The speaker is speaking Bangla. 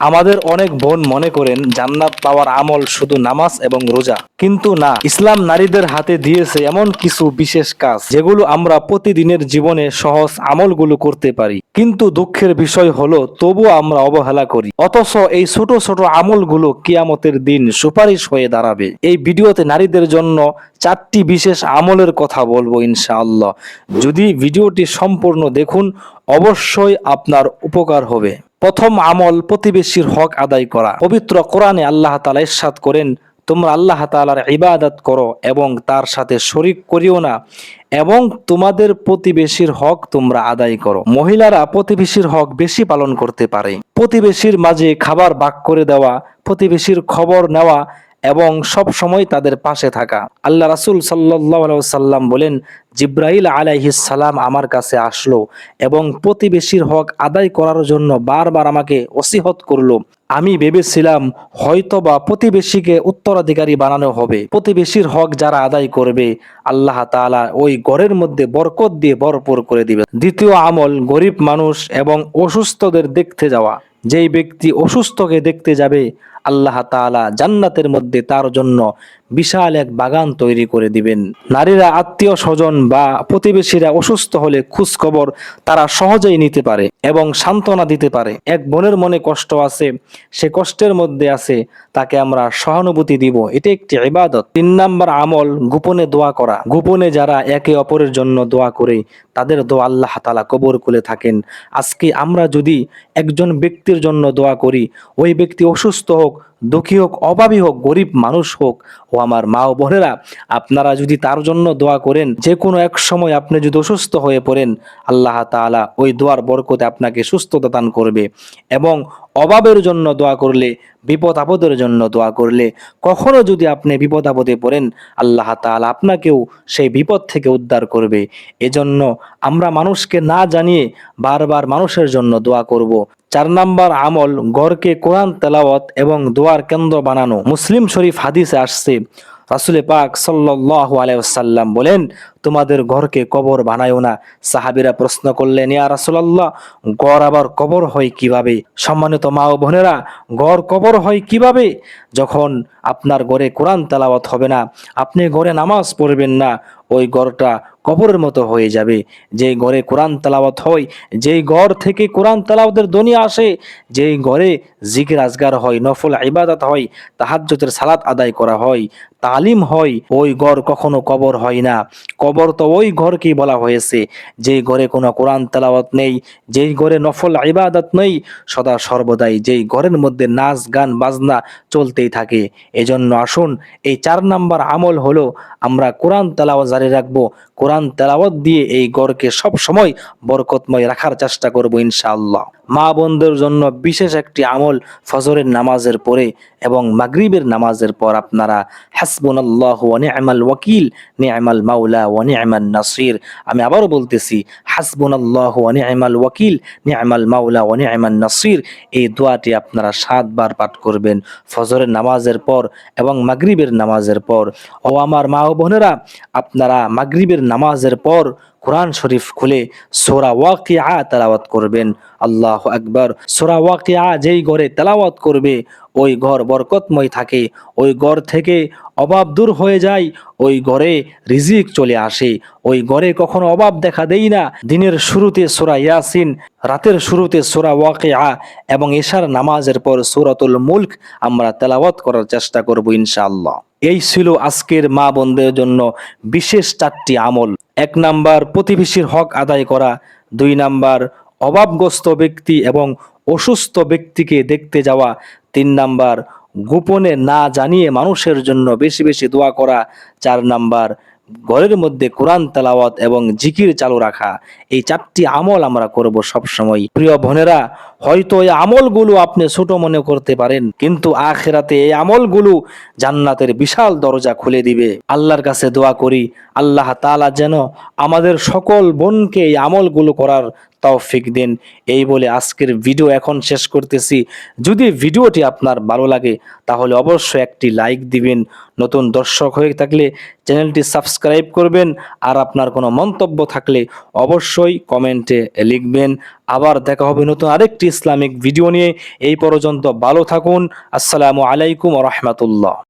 আমাদের অনেক বোন মনে করেন জান্নাত পাওয়ার আমল শুধু নামাজ এবং রোজা। কিন্তু না, ইসলাম নারীদের হাতে দিয়েছে এমন কিছু বিশেষ কাজ, যেগুলো আমরা প্রতিদিনের জীবনে সহজ আমলগুলো করতে পারি। কিন্তু দুঃখের বিষয় হলো তবু আমরা অবহেলা করি। অথচ এই ছোট ছোট আমলগুলো কিয়ামতের দিন সুপারিশ হয়ে দাঁড়াবে। এই ভিডিওতে নারীদের জন্য চারটি বিশেষ আমলের কথা বলব ইনশাআল্লাহ। যদি ভিডিওটি সম্পূর্ণ দেখুন, অবশ্যই আপনার উপকার হবে। প্রথম আমল প্রতিবেশীর হক আদায় করা। পবিত্র কোরআনে আল্লাহ তালা ইসাদ করেন, তোমরা আল্লাহ তালার ইবাদত করো এবং তার সাথে শরিক করিও না এবং তোমাদের প্রতিবেশীর হক তোমরা আদায় করো। মহিলারা প্রতিবেশীর হক বেশি পালন করতে পারে। প্রতিবেশীর মাঝে খাবার বাক করে দেওয়া, প্রতিবেশীর খবর নেওয়া এবং সব সময় তাদের পাশে থাকা। আল্লাহ রাসূল আলাইহি সাল্লাম বলেন, জিব্রাইল সালাম আমার কাছে আসলো এবং প্রতিবেশীর হক আদায় করার জন্য বারবার আমাকে ওসিহত করল। আমি ভেবেছিলাম হয়তোবা প্রতিবেশীকে উত্তরাধিকারী বানানো হবে। প্রতিবেশীর হক যারা আদায় করবে, আল্লাহ তাআলা ওই ঘরের মধ্যে বরকত দিয়ে ভরপুর করে দিবে দ্বিতীয় আমল, গরিব মানুষ এবং অসুস্থদের দেখতে যাওয়া। যেই ব্যক্তি অসুস্থকে দেখতে যাবে আল্লাহ তাআলা জান্নাতের মধ্যে তার জন্য বিশাল এক বাগান তৈরি করে দিবেন। নারীরা, আত্মীয় স্বজন বা প্রতিবেশীরা অসুস্থ হলে খবর তারা সহজেই নিতে পারে এবং সান্ত্বনা দিতে পারে। এক বোনের মনে কষ্ট আছে, সে কষ্টের মধ্যে আছে, তাকে আমরা সহানুভূতি দিব। এটা একটি ইবাদত। তিন নাম্বার আমল, গোপনে দোয়া করা। গোপনে যারা একে অপরের জন্য দোয়া করে, তাদের দোয়া আল্লাহ তালা কবর করে থাকেন। আজকে আমরা যদি একজন ব্যক্তির জন্য দোয়া করি, ওই ব্যক্তি অসুস্থ হোক দুঃখী হোক, অভাবী হোক, গরিব মানুষ হোক, ও আমার মা ও বোনেরা, আপনারা যদি তার জন্য দোয়া করেন, যে কোনো এক সময় আপনি যদি অসুস্থ হয়ে পড়েন, আল্লাহ তাআলা ওই দোয়ার বরকতে আপনাকে সুস্থতা দান করবে এবং অভাবের জন্য দোয়া করলে, বিপদ আপদের জন্য দোয়া করলে, কখনো যদি আপনি বিপদ আপদে পড়েন, আল্লাহ তাআলা আপনাকেও সেই বিপদ থেকে উদ্ধার করবে। এজন্য আমরা মানুষকে না জানিয়ে বারবার মানুষের জন্য দোয়া করব। চার নাম্বার আমল গড়কে কোরআন তেলাওয়াত এবং দোয়ার কেন্দ্র বানানো। মুসলিম শরীফ হাদিসে আসছে রাসুলে পাক সাল্লাল্লাহু আলাইহি ওয়াসাল্লাম বলেন, তোমাদের ঘরকে কবর বানায়ও না। সাহাবীরা প্রশ্ন করলেন, ইয়া রাসূলুল্লাহ গড় আবার কবর হয় কীভাবে? সম্মানিত মা ও বোনেরা গড় কবর হয় কীভাবে? যখন আপনার ঘরে কোরআন তেলাওয়াত হবে না, আপনি ঘরে নামাজ পড়বেন না ওই গড়টা কবরের মতো হয়ে যাবে। যেই ঘরে কোরআন তেলাওয়াত হয়, যেই ঘর থেকে কোরআন তেলাওয়াতের ধ্বনি আসে, যেই ঘরে জিকির আজগার হয়, নফল ইবাদত হয়, তাহাজ্জুদের সালাত আদায় করা হয়, তালিম হয়, ওই ঘর কখনো কবর হয় না। কবর তো ওই ঘরকেই বলা হয়েছে, যেই ঘরে কোনো কোরআন তেলাওয়াত নেই, যেই ঘরে নফল ইবাদত নেই, সদা সর্বদাই যেই ঘরের মধ্যে নাচ, গান, বাজনা চলতেই থাকে। এজন্য আসুন, এই চার নাম্বার আমল হলো, আমরা কোরআন তেলাওয়াত জারি রাখব। কোরআন তেলাওয়াত দিয়ে এই গড়কে সব সময় বরকতময় রাখার চেষ্টা করব ইনশাআল্লাহ। মা বোনদের জন্য বিশেষ একটি আমল ফজরের নামাজের পরে এবং মাগরিবের নামাজের পর আপনারা হাসবুনাল্লাহু ওয়া নি'মাল ওয়াকিল, নি'মাল মাওলা ওয়া নি'মান নাসির। আমি আবারও বলতেছি, হাসবুনাল্লাহু ওয়া নি'মাল ওয়াকিল, নি'মাল মাওলা ওয়া নি'মান নাসির। এই দোয়াটি আপনারা সাতবার পাঠ করবেন ফজরের নামাজের পর এবং মাগরিবের নামাজের পর। ও আমার মা ও বোনেরা, আপনারা মাগরিবের নামাজের পর কোরআন শরীফ খুলে সোরা ওয়াকিয়া তেলাওয়াত করবেন। আল্লাহ আকবর। সোরা ওয়াকিয়া যেই ঘরে তেলাওয়াত করবে, ওই ঘর বরকতময় থাকে। ওই ঘর থেকে অভাব দূর হয়ে যায়, ওই ঘরে রিজিক চলে আসে। ওই ঘরে কখনো অভাব দেখা দেই না। দিনের শুরুতে সোরা ইয়াসিন, রাতের শুরুতে সোরা ওয়াকিয়া এবং এশার নামাজের পর সূরাতুল মুলক আমরা তেলাওয়াত করার চেষ্টা করব ইনশাআল্লাহ। এই ছিল আজকের মা বোনদের জন্য বিশেষ চারটি আমল। এক নাম্বার প্রতিবেশীর হক আদায় করা, দুই নাম্বার অভাবগ্রস্ত ব্যক্তি এবং অসুস্থ ব্যক্তিকে দেখতে যাওয়া, তিন নাম্বার গোপনে না জানিয়ে মানুষের জন্য বেশি বেশি দোয়া করা, চার নাম্বার ঘরের মধ্যে কোরআন তালাওয়াত এবং জিকির চালু রাখা, এই চারটি আমল আমরা করব সব সময় প্রিয় বোনেরা, হয়তো এই আমলগুলো আপনি ছোট মনে করতে পারেন, কিন্তু আখেরাতে এই আমলগুলো জান্নাতের বিশাল দরজা খুলে দিবে। আল্লাহর কাছে দোয়া করি, আল্লাহ তালা যেন আমাদের সকল বোনকে এই আমলগুলো করার তৌফিক দিন। এই বলে আজকের ভিডিও এখন শেষ করতেছি। যদি ভিডিওটি আপনার ভালো লাগে, তাহলে অবশ্যই একটি লাইক দিবেন। নতুন দর্শক হয়ে থাকলে চ্যানেলটি সাবস্ক্রাইব করবেন। আর আপনার কোনো মন্তব্য থাকলে অবশ্যই কমেন্টে লিখবেন। আবার দেখা হবে নতুন আরেকটি ইসলামিক ভিডিও নিয়ে। এই পর্যন্ত ভালো থাকুন। আসসালামু আলাইকুম রহমতুল্লাহ।